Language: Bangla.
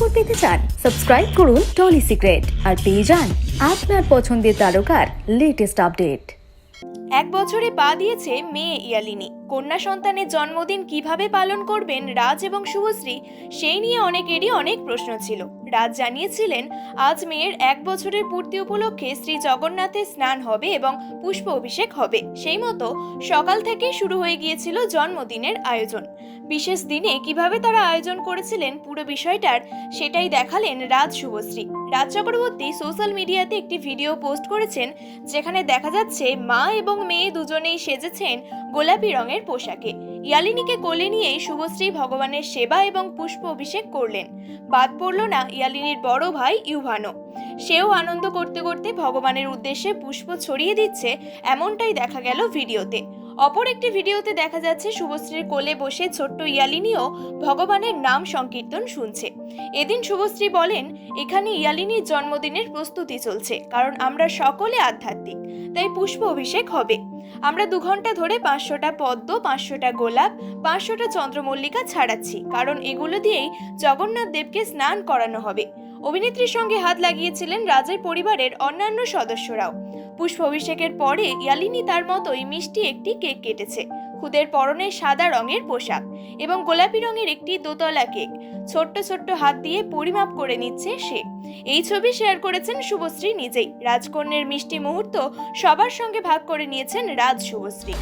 খবর পেতে চান সাবস্ক্রাইব করুন টলি সিক্রেট আর পেয়ে যান আপনার পছন্দের তারকার লেটেস্ট আপডেট এক বছরে পা দিয়েছে মেয়ে ইয়ালিনী। কন্যা সন্তানের জন্মদিন কীভাবে পালন করবেন রাজ এবং শুভশ্রী, সেই নিয়ে অনেকেরই অনেক প্রশ্ন ছিল। রাজ জানিয়েছিলেন, আজ মেয়ের এক বছরের পূর্তি উপলক্ষে শ্রী জগন্নাথের স্নান হবে এবং পুষ্প অভিষেক হবে। সেই মতো সকাল থেকে শুরু হয়ে গিয়েছিল জন্মদিনের আয়োজন। বিশেষ দিনে কীভাবে তারা আয়োজন করেছিলেন পুরো বিষয়টার সেটাই দেখালেন রাজ শুভশ্রী। রাজ চক্রবর্তী সোশ্যাল মিডিয়াতে একটি ভিডিও পোস্ট করেছেন যেখানে দেখা যাচ্ছে মা এবং মেয়ে দুজনেই সেজেছেন গোলাপি রঙের পোশাকে। ইয়ালিনীকে কোলে নিয়েই শুভশ্রী ভগবানের সেবা এবং পুষ্প অভিষেক করলেন। বাদ পড়ল না ইয়ালিনীর বড় ভাই ইউভানো। সেও আনন্দ করতে করতে ভগবানের উদ্দেশ্যে পুষ্প ছড়িয়ে দিচ্ছে, এমনটাই দেখা গেল ভিডিওতে। অপর একটি ভিডিওতে দেখা যাচ্ছে শুভশ্রীর কোলে বসে ছোট্ট ইয়ালিনীও ভগবানের নাম সংকীর্তন শুনছে। এদিন শুভশ্রী বলেন, এখানে ইয়ালিনীর জন্মদিনের প্রস্তুতি চলছে, কারণ আমরা সকলে আধ্যাত্মিক, তাই পুষ্প অভিষেক হবে। আমরা দু ঘণ্টা ধরে পাঁচশোটা পদ্ম, পাঁচশোটা গোলাপ, পাঁচশোটা চন্দ্রমল্লিকা ছাড়াচ্ছি, কারণ এগুলো দিয়েই জগন্নাথ দেবকে স্নান করানো হবে। অভিনেত্রীর সঙ্গে হাত লাগিয়েছিলেন রাজের পরিবারের অন্যান্য সদস্যরাও। পুষ্প অভিষেকের পরে ইয়ালিনী তার মতোই মিষ্টি একটি কেক কেটেছে। খুদের পরনে সাদা রঙের পোশাক এবং গোলাপি রঙের একটি দোতলা কেক। ছোট্ট ছোট্ট হাত দিয়ে পরিমাপ করে নিচ্ছে সে। এই ছবি শেয়ার করেছেন শুভশ্রী নিজেই। রাজকন্যের মিষ্টি মুহূর্ত সবার সঙ্গে ভাগ করে নিয়েছেন রাজ শুভশ্রী।